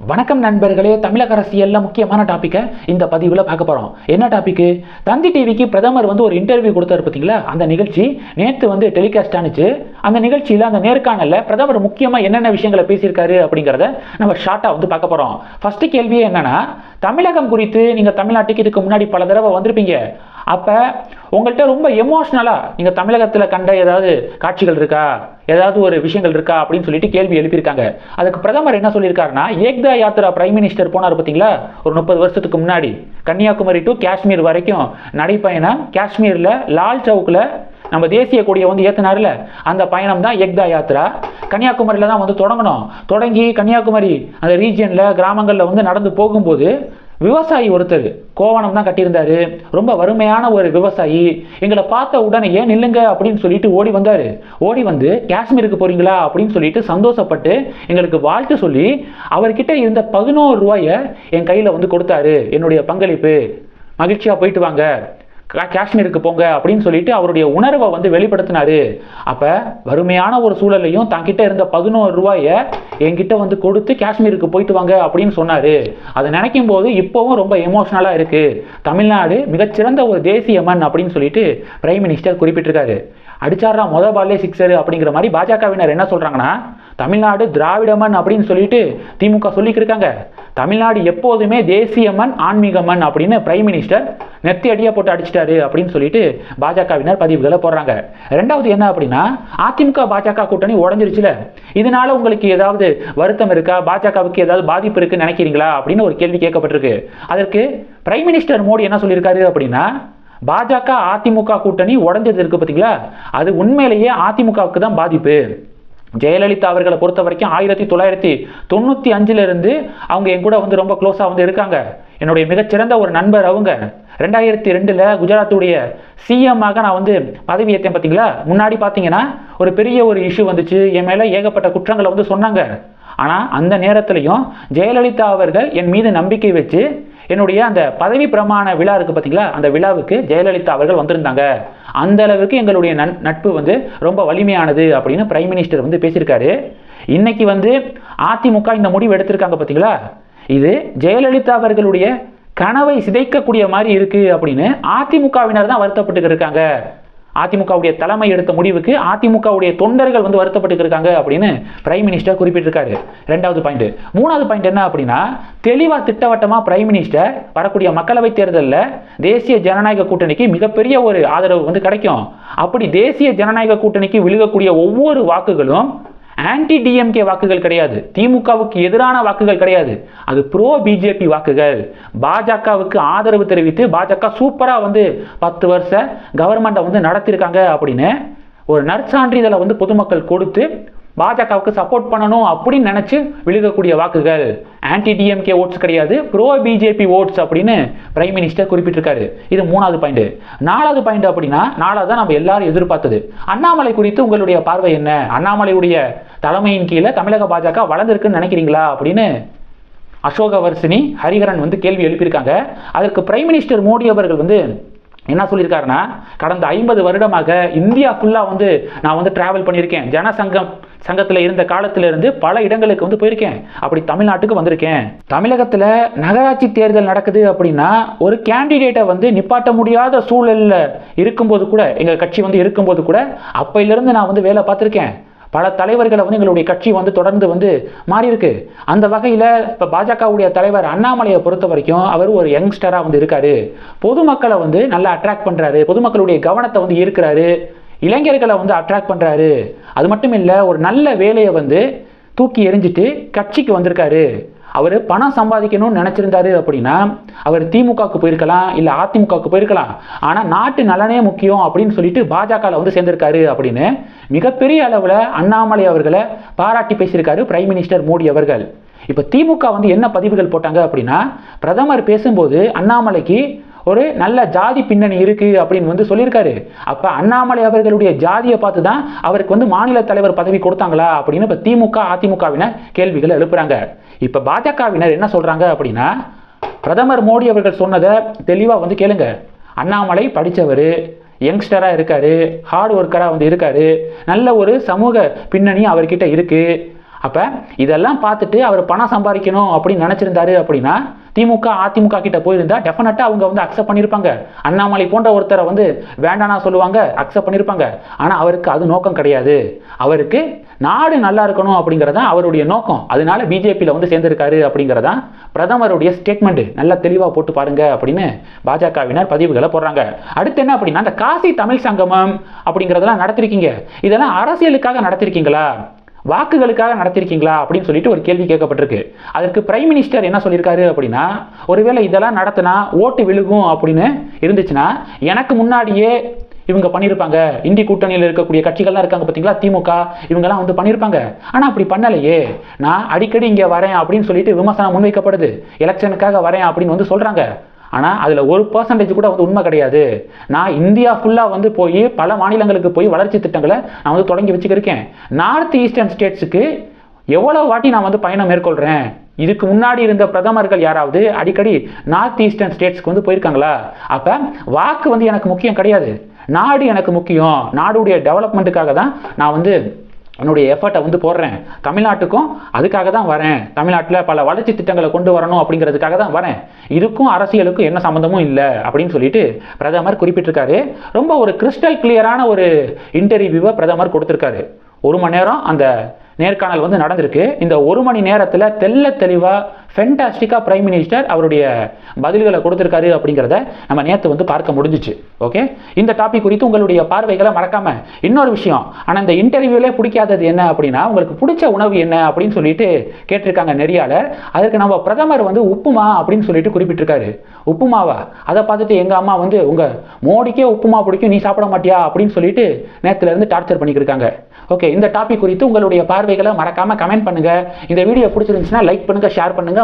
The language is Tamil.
வணக்கம் நண்பர்களே தமிழக அரசியலில் முக்கியமான டாப்பிக்கை இந்த பதிவில் பார்க்க போகிறோம் என்ன டாப்பிக்கு தந்தி டிவிக்கு பிரதமர் வந்து ஒரு இன்டர்வியூ கொடுத்தாரு பார்த்தீங்களா அந்த நிகழ்ச்சி நேற்று வந்து டெலிகாஸ்ட் ஆனிச்சு. அந்த நிகழ்ச்சியில் அந்த நேர்காணலில் பிரதமர் முக்கியமாக என்னென்ன விஷயங்களை பேசியிருக்காரு அப்படிங்கிறத நம்ம ஷார்ட்டாக வந்து பார்க்க போகிறோம் ஃபஸ்ட்டு கேள்வியே என்னென்னா தமிழகம் குறித்து நீங்கள் தமிழ்நாட்டுக்கு இதுக்கு முன்னாடி பல தடவை வந்திருப்பீங்க. அப்போ உங்கள்கிட்ட ரொம்ப எமோஷ்னலாக நீங்கள் தமிழகத்தில் கண்ட ஏதாவது காட்சிகள் இருக்கா? ஏதாவது ஒரு விஷயங்கள் இருக்கா? அப்படின்னு சொல்லிட்டு கேள்வி எழுப்பியிருக்காங்க. அதுக்கு பிரதமர் என்ன சொல்லியிருக்காருன்னா ஏக்தா யாத்ரா பிரைம் மினிஸ்டர் போனார் பார்த்தீங்களா ஒரு முப்பது வருஷத்துக்கு முன்னாடி. கன்னியாகுமரி டு காஷ்மீர் வரைக்கும் நடைப்பயணம். காஷ்மீரில் லால் சவுக்கில் நம்ம தேசிய கொடியை வந்து ஏற்றினார்ல அந்த பயணம் தான் ஏக்தா யாத்ரா கன்னியாகுமரியில் தான் வந்து தொடங்கணும். தொடங்கி கன்னியாகுமரி அந்த ரீஜியனில் கிராமங்களில் வந்து நடந்து போகும்போது விவசாயி ஒருத்தர் கோவணம் தான் கட்டியிருந்தாரு. ரொம்ப வறுமையான ஒரு விவசாயி. எங்களை பார்த்த உடனே ஏன் நில்லுங்க? அப்படின்னு சொல்லிட்டு ஓடி வந்தார். ஓடி வந்து காஷ்மீருக்கு போறீங்களா? அப்படின்னு சொல்லிட்டு சந்தோஷப்பட்டு எங்களுக்கு வாழ்த்து சொல்லி அவர்கிட்ட இருந்த பதினோரு ரூபாயை என் கையில் வந்து கொடுத்தாரு. என்னுடைய பங்களிப்பு. மகிழ்ச்சியாக போயிட்டு வாங்க. காஷ்மீருக்கு போங்க அப்படின்னு சொல்லிட்டு அவருடைய உணர்வை வந்து வெளிப்படுத்தினாரு. அப்போ வறுமையான ஒரு சூழலையும் தங்கிட்ட இருந்த பதினோரு ரூபாயை என்கிட்ட வந்து கொடுத்து காஷ்மீருக்கு போயிட்டு வாங்க அப்படின்னு சொன்னார். அதை நினைக்கும் போது இப்போவும் ரொம்ப எமோஷ்னலாக இருக்குது தமிழ்நாடு மிகச்சிறந்த ஒரு தேசிய மண் அப்படின்னு சொல்லிட்டு பிரைம் மினிஸ்டர் குறிப்பிட்டிருக்காரு. அடிச்சாரா முத பாலே சிக்ஸரு அப்படிங்கிற மாதிரி பாஜகவினர் என்ன சொல்கிறாங்கன்னா தமிழ்நாடு திராவிட மண் அப்படின்னு சொல்லிட்டு திமுக சொல்லிக்கிட்டு இருக்காங்க. தமிழ்நாடு எப்போதுமே தேசிய மண் ஆன்மீக மண் அப்படின்னு பிரைம் மினிஸ்டர் நெத்தியடியாக போட்டு அடிச்சிட்டாரு அப்படின்னு சொல்லிட்டு பாஜகவினர் பதிவுகளை போடுறாங்க. ரெண்டாவது என்ன அப்படின்னா அதிமுக பாஜக கூட்டணி உடஞ்சிருச்சுல. இதனால உங்களுக்கு ஏதாவது வருத்தம் இருக்கா? பாஜகவுக்கு ஏதாவது பாதிப்பு இருக்குன்னு நினைக்கிறீங்களா? அப்படின்னு ஒரு கேள்வி கேட்கப்பட்டிருக்கு. அதற்கு பிரைம் மினிஸ்டர் மோடி என்ன சொல்லியிருக்காரு அப்படின்னா பாஜக அதிமுக கூட்டணி உடஞ்சது இருக்கு பார்த்தீங்களா அது உண்மையிலேயே அதிமுகவுக்கு தான் பாதிப்பு. ஜெயலலிதா அவர்களை பொறுத்த வரைக்கும் ஆயிரத்தி தொள்ளாயிரத்தி தொண்ணூற்றி அஞ்சிலிருந்து அவங்க என் கூட வந்து ரொம்ப க்ளோஸாக வந்து இருக்காங்க. என்னுடைய மிகச்சிறந்த ஒரு நண்பர் அவங்க. ரெண்டாயிரத்தி ரெண்டில் குஜராத்துடைய சிஎம்மாக நான் வந்து பதவி ஏற்றேன் பார்த்தீங்களா முன்னாடி பார்த்தீங்கன்னா ஒரு பெரிய ஒரு இஷ்யூ வந்துச்சு. என் மேலே ஏகப்பட்ட குற்றங்களை வந்து சொன்னாங்க. ஆனால் அந்த நேரத்துலையும் ஜெயலலிதா அவர்கள் என் மீது நம்பிக்கை வச்சு என்னுடைய அந்த பதவி பிரமாண விழா இருக்கு பார்த்தீங்களா அந்த விழாவுக்கு ஜெயலலிதா அவர்கள் வந்திருந்தாங்க. அந்த அளவுக்கு எங்களுடைய நன்- நட்பு வந்து ரொம்ப வலிமையானது அப்படின்னு பிரைம் மினிஸ்டர் வந்து பேசியிருக்காரு. இன்னைக்கு வந்து அதிமுக இந்த முடிவு எடுத்திருக்காங்க பார்த்தீங்களா இது ஜெயலலிதா அவர்களுடைய கனவை சிதைக்கக்கூடிய மாதிரி இருக்குது அப்படின்னு அதிமுகவினர் தான் வருத்தப்பட்டு இருக்காங்க. அதிமுகவுடைய தலைமை எடுத்த முடிவுக்கு அதிமுகவுடைய தொண்டர்கள் வந்து வருத்தப்பட்டு இருக்காங்க அப்படின்னு பிரைம் மினிஸ்டர் குறிப்பிட்டிருக்காரு. ரெண்டாவது பாயிண்ட் மூணாவது பாயிண்ட் என்ன அப்படின்னா தெளிவாக திட்டவட்டமாக பிரைம் மினிஸ்டர் வரக்கூடிய மக்களவைத் தேர்தலில் தேசிய ஜனநாயக கூட்டணிக்கு மிகப்பெரிய ஒரு ஆதரவு வந்து கிடைக்கும். அப்படி தேசிய ஜனநாயக கூட்டணிக்கு விழுகக்கூடிய ஒவ்வொரு வாக்குகளும் ஆன்டி டிஎம்கே வாக்குகள் கிடையாது. திமுகவுக்கு எதிரான வாக்குகள் கிடையாது. அது ப்ரோ பிஜேபி வாக்குகள். பாஜகவுக்கு ஆதரவு தெரிவித்து பாஜக சூப்பராக வந்து பத்து வருஷ கவர்மெண்ட்டை வந்து நடத்தியிருக்காங்க அப்படின்னு ஒரு நற்சான்றிதழை வந்து பொதுமக்கள் கொடுத்து பாஜகவுக்கு சப்போர்ட் பண்ணணும் அப்படின்னு நினச்சி விழுகக்கூடிய வாக்குகள். ஆன்டி டிஎம்கே ஓட்ஸ் கிடையாது ப்ரோ பிஜேபி ஓட்ஸ் அப்படின்னு பிரைம் மினிஸ்டர் குறிப்பிட்டிருக்காரு. இது மூணாவது பாயிண்ட் நாலாவது பாயிண்ட் அப்படின்னா நாலாவது தான் நம்ம எல்லாரும் எதிர்பார்த்தது. அண்ணாமலை குறித்து உங்களுடைய பார்வை என்ன? அண்ணாமலையுடைய தலைமையின் கீழே தமிழக பாஜக வளர்ந்துருக்குன்னு நினைக்கிறீங்களா அப்படின்னு அசோக வர்சினி ஹரிஹரன் வந்து கேள்வி எழுப்பியிருக்காங்க. அதற்கு பிரைம் மினிஸ்டர் மோடி அவர்கள் வந்து என்ன சொல்லியிருக்காருன்னா கடந்த ஐம்பது வருடமாக இந்தியா ஃபுல்லாக வந்து நான் வந்து ட்ராவல் பண்ணியிருக்கேன். ஜனசங்கம் சங்கத்தில் இருந்த காலத்திலிருந்து பல இடங்களுக்கு வந்து போயிருக்கேன். அப்படி தமிழ்நாட்டுக்கு வந்திருக்கேன். தமிழகத்தில் நகராட்சி தேர்தல் நடக்குது அப்படின்னா ஒரு கேண்டிடேட்டை வந்து நிப்பாட்ட முடியாத சூழலில் இருக்கும்போது கூட எங்கள் கட்சி வந்து இருக்கும்போது கூட அப்பையிலிருந்து நான் வந்து வேலை பார்த்துருக்கேன். பல தலைவர்களை வந்து எங்களுடைய கட்சி வந்து தொடர்ந்து வந்து மாறியிருக்கு. அந்த வகையில் இப்போ பாஜகவுடைய தலைவர் அண்ணாமலையை பொறுத்த வரைக்கும் அவர் ஒரு யங்ஸ்டராக வந்து இருக்காரு. பொதுமக்களை வந்து நல்லா அட்ராக்ட் பண்ணுறாரு பொதுமக்களுடைய கவனத்தை வந்து ஈர்க்கிறாரு. இளைஞர்களை வந்து அட்ராக்ட் பண்ணுறாரு அது மட்டும் இல்லை ஒரு நல்ல வேலையை வந்து தூக்கி எறிஞ்சிட்டு கட்சிக்கு வந்திருக்காரு. அவர் பணம் சம்பாதிக்கணும்னு நினச்சிருந்தாரு அப்படின்னா அவர் திமுகவுக்கு போயிருக்கலாம் இல்லை அதிமுகவுக்கு போயிருக்கலாம். ஆனால் நாட்டு நலனே முக்கியம் அப்படின்னு சொல்லிட்டு பாஜகவில் வந்து சேர்ந்திருக்காரு அப்படின்னு மிகப்பெரிய அளவில் அண்ணாமலை அவர்களை பாராட்டி பேசியிருக்காரு பிரைம் மினிஸ்டர் மோடி அவர்கள். இப்போ திமுக வந்து என்ன பதிவுகள் போட்டாங்க அப்படின்னா பிரதமர் பேசும்போது அண்ணாமலைக்கு ஒரு நல்ல ஜாதி பின்னணி இருக்குது அப்படின்னு வந்து சொல்லியிருக்காரு. அப்போ அண்ணாமலை அவர்களுடைய ஜாதியை பார்த்து தான் அவருக்கு வந்து மாநில தலைவர் பதவி கொடுத்தாங்களா அப்படின்னு இப்போ திமுக அதிமுகவினர் கேள்விகள் எழுப்புறாங்க. இப்போ பாஜகவினர் என்ன சொல்கிறாங்க அப்படின்னா பிரதமர் மோடி அவர்கள் சொன்னதை தெளிவாக வந்து கேளுங்க. அண்ணாமலை படித்தவர் யங்ஸ்டராக இருக்காரு ஹார்ட் ஒர்க்கராக வந்து இருக்காரு நல்ல ஒரு சமூக பின்னணி அவர்கிட்ட இருக்குது அப்போ இதெல்லாம் பார்த்துட்டு அவர் பணம் சம்பாதிக்கணும் அப்படின்னு நினச்சிருந்தாரு அப்படின்னா திமுக அதிமுக கிட்ட போயிருந்தா டெஃபினட்டா அவங்க வந்து அக்செப்ட் பண்ணியிருப்பாங்க அண்ணாமலை போன்ற ஒருத்தரை வந்து வேண்டானா சொல்லுவாங்க அக்செப்ட் பண்ணியிருப்பாங்க ஆனா அவருக்கு அது நோக்கம் கிடையாது. அவருக்கு நாடு நல்லா இருக்கணும் அப்படிங்கிறதா அவருடைய நோக்கம். அதனால பிஜேபியில் வந்து சேர்ந்திருக்காரு அப்படிங்கிறதா பிரதமருடைய ஸ்டேட்மெண்ட் நல்லா தெளிவாக போட்டு பாருங்க அப்படின்னு பாஜகவினர் பதிவுகளை போடுறாங்க. அடுத்து என்ன அப்படின்னா அந்த காசி தமிழ் சங்கமம் அப்படிங்கிறதெல்லாம் நடத்திருக்கீங்க. இதெல்லாம் அரசியலுக்காக நடத்திருக்கீங்களா? வாக்குகளுக்காக நடத்திருக்கீங்களா அப்படின்னு சொல்லிட்டு ஒரு கேள்வி கேட்கப்பட்டிருக்கு. அதற்கு பிரைம் மினிஸ்டர் என்ன சொல்லியிருக்காரு அப்படின்னா ஒருவேளை இதெல்லாம் நடத்தினா ஓட்டு விழுகும் அப்படின்னு இருந்துச்சுன்னா எனக்கு முன்னாடியே இவங்க பண்ணியிருப்பாங்க. இந்தி கூட்டணியில் இருக்கக்கூடிய கட்சிகள்லாம் இருக்காங்க பார்த்தீங்களா திமுக இவங்கெல்லாம் வந்து பண்ணியிருப்பாங்க. ஆனால் அப்படி பண்ணலையே. நான் அடிக்கடி இங்கே வரேன் அப்படின்னு சொல்லிட்டு விமர்சனம் முன்வைக்கப்படுது. எலெக்ஷனுக்காக வரேன் அப்படின்னு வந்து சொல்கிறாங்க ஆனால் அதில் ஒரு பர்சன்டேஜ் கூட வந்து உண்மை கிடையாது. நான் இந்தியா ஃபுல்லாக வந்து போய் பல மாநிலங்களுக்கு போய் வளர்ச்சி திட்டங்களை நான் வந்து தொடங்கி வச்சுக்கிருக்கேன். நார்த் ஈஸ்டர்ன் ஸ்டேட்ஸுக்கு எவ்வளோ வாட்டி நான் வந்து பயணம் மேற்கொள்கிறேன் இதுக்கு முன்னாடி இருந்த பிரதமர்கள் யாராவது அடிக்கடி நார்த் ஈஸ்டர்ன் ஸ்டேட்ஸ்க்கு வந்து போயிருக்காங்களா? அப்போ வாக்கு வந்து எனக்கு முக்கியம் கிடையாது. நாடு எனக்கு முக்கியம். நாடுடைய டெவலப்மெண்ட்டுக்காக தான் நான் வந்து என்னுடைய எஃபர்ட்டை வந்து போடுறேன். தமிழ்நாட்டுக்கும் அதுக்காக தான் வரேன். தமிழ்நாட்டில் பல வளர்ச்சி திட்டங்களை கொண்டு வரணும் அப்படிங்கிறதுக்காக தான் வரேன். இதுக்கும் அரசியலுக்கும் என்ன சம்மந்தமும் இல்லை அப்படின்னு சொல்லிட்டு பிரதமர் குறிப்பிட்டிருக்காரு. ரொம்ப ஒரு கிறிஸ்டல் கிளியரான ஒரு இன்டர்வியூவை பிரதமர் கொடுத்துருக்காரு. ஒரு மணி நேரம் அந்த நேர்காணல் வந்து நடந்திருக்கு. இந்த ஒரு மணி நேரத்தில் தெல்ல தெளிவாக ஃபென்டாஸ்டிக்காக பிரைம் மினிஸ்டர் அவருடைய பதில்களை கொடுத்துருக்காரு அப்படிங்கிறத நம்ம நேற்று வந்து பார்க்க முடிஞ்சிச்சு. ஓகே இந்த டாபிக் குறித்து உங்களுடைய பார்வைகளை மறக்காமல் இன்னொரு விஷயம். ஆனால் இந்த இன்டர்வியூலே பிடிக்காதது என்ன அப்படின்னா உங்களுக்கு பிடிச்ச உணவு என்ன அப்படின்னு சொல்லிட்டு கேட்டிருக்காங்க நெறியாளர். அதற்கு நம்ம பிரதமர் வந்து உப்புமா அப்படின்னு சொல்லிட்டு குறிப்பிட்டிருக்காரு. உப்புமாவா? அதை பார்த்துட்டு எங்கள் அம்மா வந்து உங்கள் மோடிக்கே உப்புமா பிடிக்கும் நீ சாப்பிட மாட்டியா? அப்படின்னு சொல்லிட்டு நேற்றுலேருந்து டார்ச்சர் பண்ணிக்கிருக்காங்க ஓகே இந்த டாபிக் குறித்து உங்களுடைய பார்வைகளை மறக்காமல் கமெண்ட் பண்ணுங்கள் இந்த வீடியோ பிடிச்சிருந்துச்சுன்னா லைக் பண்ணுங்கள் ஷேர் பண்ணுங்கள்